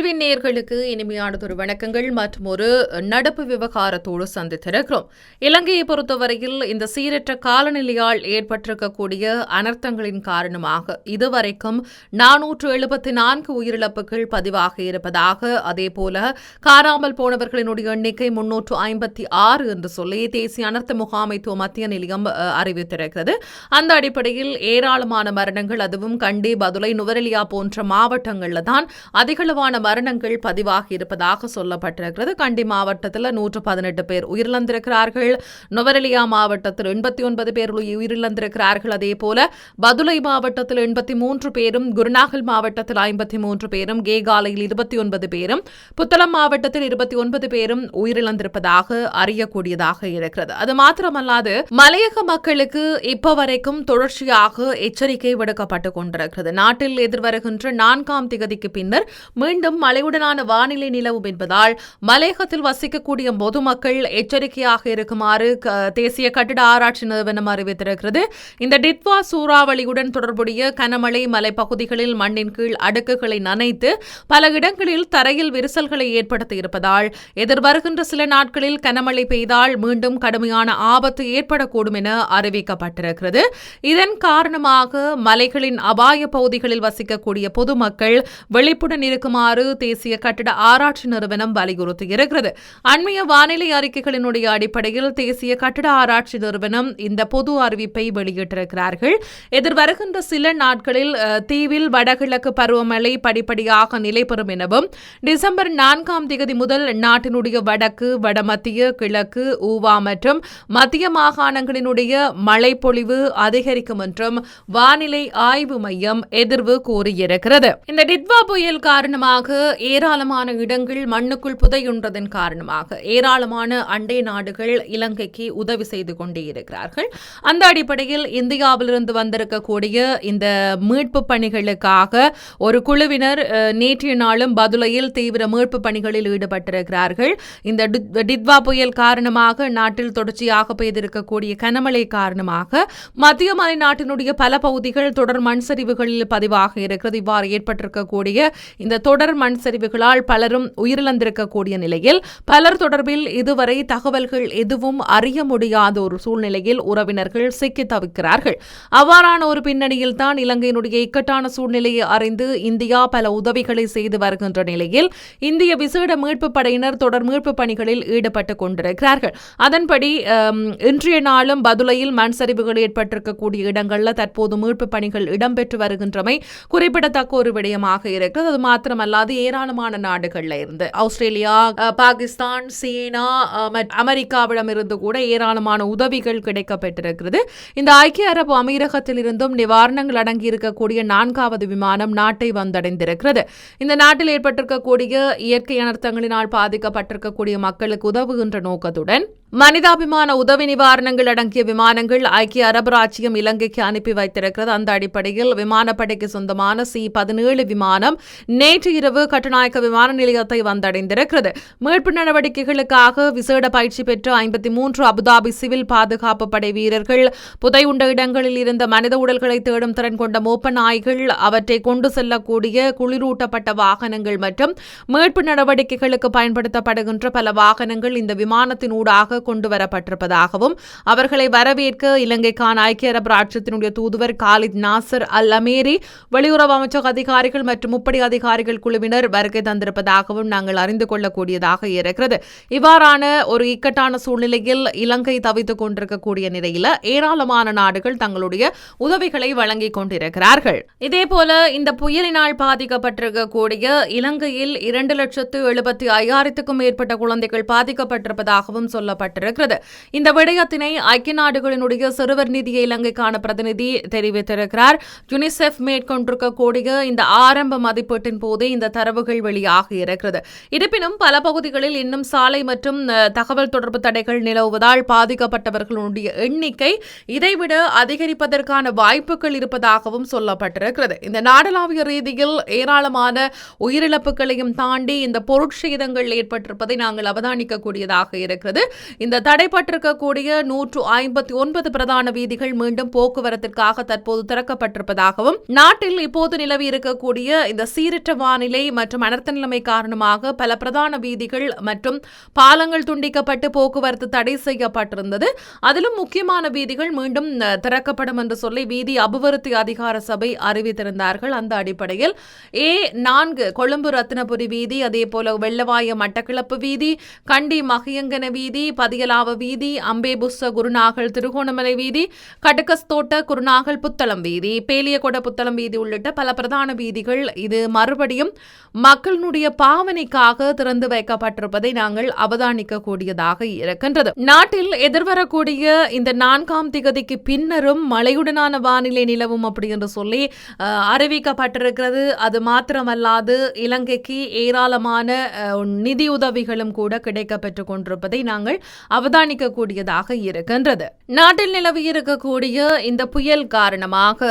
தமிழ்வின் நேர்களுக்கு இனிமையானதொரு வணக்கங்கள் மற்றும் ஒரு நடப்பு விவகாரத்தோடு சந்தித்திருக்கிறோம். இலங்கையை பொறுத்தவரையில் இந்த சீரற்ற காலநிலையால் ஏற்பட்டிருக்கக்கூடிய அனர்த்தங்களின் காரணமாக இதுவரைக்கும் நானூற்று எழுபத்தி நான்கு உயிரிழப்புகள் பதிவாக இருப்பதாக அதேபோல காணாமல் போனவர்களினுடைய எண்ணிக்கை முன்னூற்று ஐம்பத்தி ஆறு என்று சொல்லி தேசிய அனர்த்த முகாமைத்துவ மத்திய நிலையம் அறிவித்திருக்கிறது. அந்த அடிப்படையில் ஏராளமான மரணங்கள் அதுவும் கண்டி பதுளை நுவரெலியா போன்ற மாவட்டங்களில் தான் அதிகளவான மரணங்கள் பதிவாகி இருப்பதாக சொல்லப்பட்டிருக்கிறது. கண்டி மாவட்டத்தில் நூற்று பதினெட்டு பேர் உயிரிழந்திருக்கிறார்கள். நுவரெலியா மாவட்டத்தில் எண்பத்தி ஒன்பது பேர் உயிரிழந்திருக்கிறார்கள். அதே போல பதுளை மாவட்டத்தில் எண்பத்தி மூன்று பேரும் குருநாகல் மாவட்டத்தில் ஐம்பத்தி மூன்று பேரும் கேகாலையில் இருபத்தி ஒன்பது பேரும் புத்தளம் மாவட்டத்தில் இருபத்தி ஒன்பது பேரும் உயிரிழந்திருப்பதாக அறியக்கூடியதாக இருக்கிறது. அது மாத்திரமல்லாது மலையக மக்களுக்கு இப்ப வரைக்கும் தொடர்ச்சியாக எச்சரிக்கை விடுக்கப்பட்டு கொண்டிருக்கிறது. நாட்டில் எதிர்வருகின்ற நான்காம் திகதிக்கு பின்னர் மீண்டும் மழையுடனான வானிலை நிலவும் என்பதால் மலையகத்தில் வசிக்கக்கூடிய பொதுமக்கள் எச்சரிக்கையாக இருக்குமாறு தேசிய கட்டிட ஆராய்ச்சி நிறுவனம் அறிவித்திருக்கிறது. இந்த டிட்வா சூறாவளியுடன் தொடர்புடைய கனமழை மலைப்பகுதிகளில் மண்ணின் கீழ் அடுக்குகளை நனைத்து பல இடங்களில் தரையில் விரிசல்களை ஏற்படுத்தி இருப்பதால் எதிர்வருகின்ற சில நாட்களில் கனமழை பெய்தால் மீண்டும் கடுமையான ஆபத்து ஏற்படக்கூடும் என அறிவிக்கப்பட்டிருக்கிறது. இதன் காரணமாக மலைகளின் அபாய பகுதிகளில் வசிக்கக்கூடிய பொதுமக்கள் விழிப்புடன் இருக்குமாறு தேசிய கட்டிட ஆராய்ச்சி நிறுவனம் வலியுறுத்தியிருக்கிறது அண்மைய வானிலை அறிக்கைகளினுடைய அடிப்படையில் தேசிய கட்டிட ஆராய்ச்சி நிறுவனம் இந்த பொது அறிவிப்பை வெளியிட்டிருக்கிறார்கள். எதிர்வருகின்ற சில நாட்களில் தீவில் வடகிழக்கு பருவமழை படிப்படியாக நிலைபெறும் எனவும் டிசம்பர் நான்காம் தேதி முதல் நாட்டினுடைய வடக்கு வடமத்திய கிழக்கு ஊவா மற்றும் மத்திய மாகாணங்களினுடைய மழைப்பொழிவு அதிகரிக்கும் என்றும் வானிலை ஆய்வு மையம் எதிர்வு கூறியிருக்கிறது. இந்த டிட்வா புயல் காரணமாக ஏராளமான இடங்கள் மண்ணுக்குள் புதையுன்றதன் காரணமாக ஏராளமான அண்டை நாடுகள் இலங்கைக்கு உதவி செய்து கொண்டே இருக்கிறார்கள். அந்த அடிப்படையில் இந்தியாவிலிருந்து வந்திருக்கக்கூடிய இந்த மீட்பு பணிகளுக்காக ஒரு குழுவினர் நேற்றைய நாளும் பதுலையில் தீவிர மீட்பு பணிகளில் ஈடுபட்டிருக்கிறார்கள். இந்த டித்- டிட்வா புயல் காரணமாக நாட்டில் தொடர்ச்சியாக பெய்திருக்கக்கூடிய கனமழை காரணமாக மத்திய மலை நாட்டினுடைய பல பகுதிகள் தொடர் மண் சரிவுகளில் பதிவாக இருக்கிறது. இவ்வாறு ஏற்பட்டிருக்கக்கூடிய இந்த தொடர் மண் சரிவுகளால் பலரும் உயிரிழந்திருக்கக்கூடிய நிலையில் பலர் தொடர்பில் இதுவரை தகவல்கள் எதுவும் அறிய முடியாத ஒரு சூழ்நிலையில் உறவினர்கள் சிக்கி தவிக்கிறார்கள். அவ்வாறான ஒரு பின்னணியில் தான் இலங்கையினுடைய இக்கட்டான சூழ்நிலையை அறிந்து இந்தியா பல உதவிகளை செய்து வருகின்ற நிலையில் இந்திய விசேட மீட்பு படையினர் தொடர் மீட்பு பணிகளில் ஈடுபட்டுக் கொண்டிருக்கிறார்கள். அதன்படி இன்றைய நாளும் பதுளையில் மண் சரிவுகள் ஏற்பட்டிருக்கக்கூடிய இடங்களில் தற்போது மீட்பு பணிகள் இடம்பெற்று வருகின்றமை குறிப்பிடத்தக்க ஒரு விடயமாக இருக்கிறது. அது மாத்திரமல்லாது ஏராளமான நாடுகள்ல இருந்து. ஆஸ்திரேலியா பாகிஸ்தான் சீனா அமெரிக்காவிடம் இருந்து கூட ஏராளமான உதவிகள் கிடைக்கப்பெற்றிருக்கிறது இந்த ஐக்கிய அரபு அமீரகத்தில் இருந்தும் நிவாரணங்கள் அடங்கி இருக்கக்கூடிய நான்காவது விமானம் நாட்டை வந்தடைந்திருக்கிறது. இந்த நாட்டில் ஏற்பட்டிருக்கக்கூடிய இயற்கை அனர்த்தங்களினால் பாதிக்கப்பட்டிருக்கக்கூடிய மக்களுக்கு உதவுகின்ற நோக்கத்துடன் மனிதாபிமான உதவி நிவாரணங்கள் அடங்கிய விமானங்கள் ஐக்கிய அரபு ராச்சியம் இலங்கைக்கு அனுப்பி வைத்திருக்கிறது. அந்த அடிப்படையில் விமானப்படைக்கு சொந்தமான சி பதினேழு விமானம் நேற்று இரவு கட்டுநாயக்க விமான நிலையத்தை வந்தடைந்திருக்கிறது. மீட்பு நடவடிக்கைகளுக்காக விசேட பயிற்சி பெற்ற ஐம்பத்தி மூன்று அபுதாபி சிவில் பாதுகாப்பு படை வீரர்கள் புதையுண்ட இடங்களில் இருந்த மனித உடல்களை தேடும் திறன் கொண்ட மோப்ப நாய்கள் அவற்றை கொண்டு செல்லக்கூடிய குளிரூட்டப்பட்ட வாகனங்கள் மற்றும் மீட்பு நடவடிக்கைகளுக்கு பயன்படுத்தப்படுகின்ற பல வாகனங்கள் இந்த விமானத்தினூடாக கொண்டு வரப்பட்டிருப்பதாகவும் அவர்களை வரவேற்க இலங்கைக்கான ஐக்கிய அரபு ராட்சத்தினுடைய தூதுவர் காலித் நாசர் அல் அமேரி வெளியுறவு அமைச்சக அதிகாரிகள் மற்றும் முப்படை அதிகாரிகள் குழுவினர் வருகை தந்திருப்பதாகவும் நாங்கள் அறிந்து கொள்ளக்கூடியதாக இருக்கிறது. இவ்வாறான ஒரு இக்கட்டான சூழ்நிலையில் இலங்கை தவித்துக் கொண்டிருக்கக்கூடிய நிலையில ஏராளமான நாடுகள் தங்களுடைய உதவிகளை வழங்கிக் கொண்டிருக்கிறார்கள். இதேபோல இந்த புயலினால் பாதிக்கப்பட்டிருக்கக்கூடிய இலங்கையில் இரண்டு லட்சத்து எழுபத்தி ஐயாயிரத்துக்கும் மேற்பட்ட குழந்தைகள் பாதிக்கப்பட்டிருப்பதாகவும் சொல்லப்பட்டிருக்கிறது இந்த விடயத்தினை ஐக்கிய நாடுகளினுடைய சிறுவர் நிதிய இலங்கைக்கான பிரதிநிதி தெரிவித்திருக்கிறார். யுனிசெஃப் மேற்கொண்டிருக்கக்கூடிய இந்த ஆரம்ப மதிப்பீட்டின் போதே இந்த தரவுகள் வெளியாகி இருக்கிறது. இருப்பினும் பல பகுதிகளில் இன்னும் சாலை மற்றும் தகவல் தொடர்பு தடைகள் நிலவுவதால் பாதிக்கப்பட்டவர்களுடைய எண்ணிக்கை இதைவிட அதிகரிப்பதற்கான வாய்ப்புகள் இருப்பதாகவும் சொல்லப்பட்டிருக்கிறது. இந்த நாடளாவிய ரீதியில் ஏராளமான உயிரிழப்புகளையும் தாண்டி இந்த பொருட்சேதங்கள் ஏற்பட்டிருப்பதை நாங்கள் அவதானிக்கக்கூடியதாக இருக்கிறது. இந்த தடைப்பட்டிருக்கக்கூடிய நூற்று ஐம்பத்தி ஒன்பது பிரதான வீதிகள் மீண்டும் போக்குவரத்திற்காக தற்போது திறக்கப்பட்டிருப்பதாகவும் நாட்டில் இப்போது நிலவி இருக்கக்கூடிய இந்த சீரற்ற வானிலை மற்றும் அனர்த்த நிலைமை காரணமாக பல பிரதான வீதிகள் மற்றும் பாலங்கள் துண்டிக்கப்பட்டு போக்குவரத்து தடை செய்யப்பட்டிருந்தது. அதிலும் முக்கியமான வீதிகள் மீண்டும் திறக்கப்படும் என்று சொல்லி வீதி அபிவிருத்தி அதிகார சபை அறிவித்திருந்தார்கள். அந்த அடிப்படையில் ஏ நான்கு கொழும்பு ரத்னபுரி வீதி அதே போல வெள்ளவாய மட்டக்கிளப்பு வீதி கண்டி மகியங்கன வீதி ஆதியலாவ வீதி அம்பேபுஸ்ஸ குருநாகல் திருகோணமலை வீதி கடுக்கஸ்தோட்ட குருநாகல் புத்தளம் வீதி பேலியகொட புத்தளம் வீதி உள்ளிட்ட பல பிரதான வீதிகள் இது மறுபடியும் மக்களினுடைய பாவனைக்காக திறந்து வைக்கப்பட்டிருப்பதை நாங்கள் அவதானிக்க கூடியதாக இருக்கின்றது. நாட்டில் எதிர்வரக்கூடிய இந்த நான்காம் திகதிக்கு பின்னரும் மழையுடனான வானிலை நிலவும் அப்படி என்று சொல்லி அறிவிக்கப்பட்டிருக்கிறது. அது மாத்திரமல்லாது இலங்கைக்கு ஏராளமான நிதியுதவிகளும் கூட கிடைக்க பெற்றுக் கொண்டிருப்பதை நாங்கள் அவதானிக்க கூடியதாக இருக்கின்றது. நாட்டில் நிலவி இருக்கக்கூடிய இந்த புயல் காரணமாக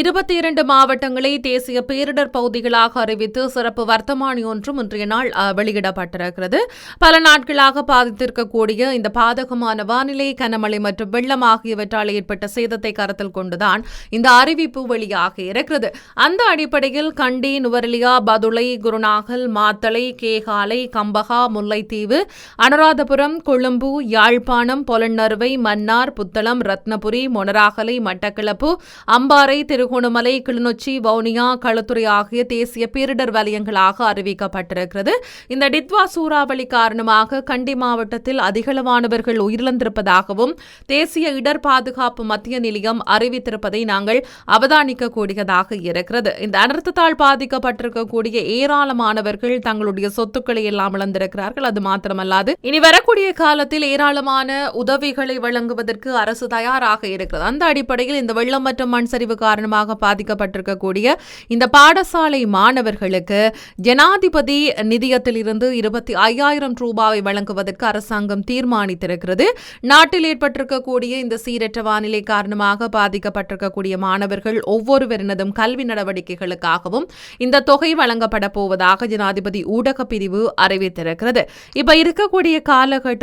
இருபத்தி இரண்டு மாவட்டங்களை தேசிய பேரிடர் பகுதிகளாக அறிவித்து சிறப்பு வர்த்தமானி ஒன்றும் இன்றைய நாள் வெளியிடப்பட்டிருக்கிறது. பல நாட்களாக பாதித்திருக்கக்கூடிய இந்த பாதகமான வானிலை கனமழை மற்றும் வெள்ளம் ஆகியவற்றால் ஏற்பட்ட சேதத்தை கருத்தில் கொண்டுதான் இந்த அறிவிப்பு வெளியாக இருக்கிறது. அந்த அடிப்படையில் கண்டி நுவரலியா பதுளை குருநாகல் மாத்தளை கேகாலை கம்பகா முல்லைத்தீவு அனுராதபுரம் கொழும்பு யாழ்ப்பாணம் பொலன்னறுவை மன்னார் புத்தளம் ரத்னபுரி மொனராகலை மட்டக்களப்பு அம்பாறை திருகோணமலை கிளிநொச்சி வவுனியா களுத்துறை ஆகிய தேசிய பேரிடர் வலயங்களாக அறிவிக்கப்பட்டிருக்கிறது. இந்த டித்வா சூறாவளி காரணமாக கண்டி மாவட்டத்தில் அதிகளவானவர்கள் உயிரிழந்திருப்பதாகவும் தேசிய இடர் பாதுகாப்பு மத்திய நிலையம் அறிவித்திருப்பதை நாங்கள் அவதானிக்கக்கூடியதாக இருக்கிறது. இந்த அனர்த்தத்தால் பாதிக்கப்பட்டிருக்கக்கூடிய ஏராளமானவர்கள் தங்களுடைய சொத்துக்களை எல்லாம் இழந்திருக்கிறார்கள். அது மாத்திரமல்லாது இனி வரக்கூடிய காலத்தில் ஏராளமான உதவிகளை வழங்குவதற்கு அரசு தயாராக இருக்கிறது. அந்த அடிப்படையில் இந்த வெள்ளம் மற்றும் மண் சரிவு காரணமாக பாதிக்கப்பட்டிருக்கக்கூடிய இந்த பாடசாலை மாணவர்களுக்கு ஜனாதிபதி நிதியத்திலிருந்து இருபத்தி ஐயாயிரம் ரூபாவை வழங்குவதற்கு அரசாங்கம் தீர்மானித்திருக்கிறது. நாட்டில் ஏற்பட்டிருக்கக்கூடிய இந்த சீரற்ற வானிலை காரணமாக பாதிக்கப்பட்டிருக்கக்கூடிய மாணவர்கள் ஒவ்வொருவரினதும் கல்வி நடவடிக்கைகளுக்காகவும் இந்த தொகை வழங்கப்பட போவதாக ஜனாதிபதி ஊடக பிரிவு அறிவித்திருக்கிறது. இப்ப இருக்கக்கூடிய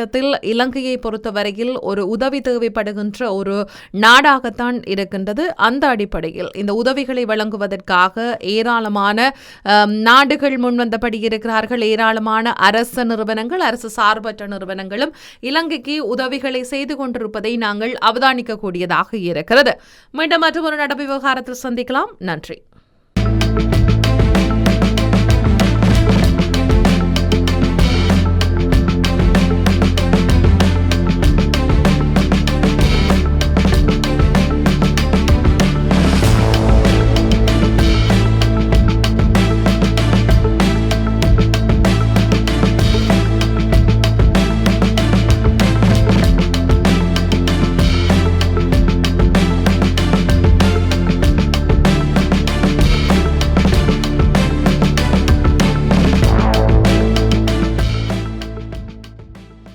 கட்டத்தில் இலங்கையை பொறுத்தவரையில் ஒரு உதவி தேவைப்படுகின்ற ஒரு நாடாகத்தான் இருக்கின்றது. அந்த அடிப்படையில் இந்த உதவிகளை வழங்குவதற்காக ஏராளமான நாடுகள் முன்வந்தபடி இருக்கிறார்கள். ஏராளமான அரச நிறுவனங்கள் அரசு சார்பற்ற நிறுவனங்களும் இலங்கைக்கு உதவிகளை செய்து கொண்டிருப்பதை நாங்கள் அவதானிக்கக்கூடியதாக இருக்கிறது. மீண்டும் மற்றொரு நடப்பு விவகாரத்தில் சந்திக்கலாம். நன்றி.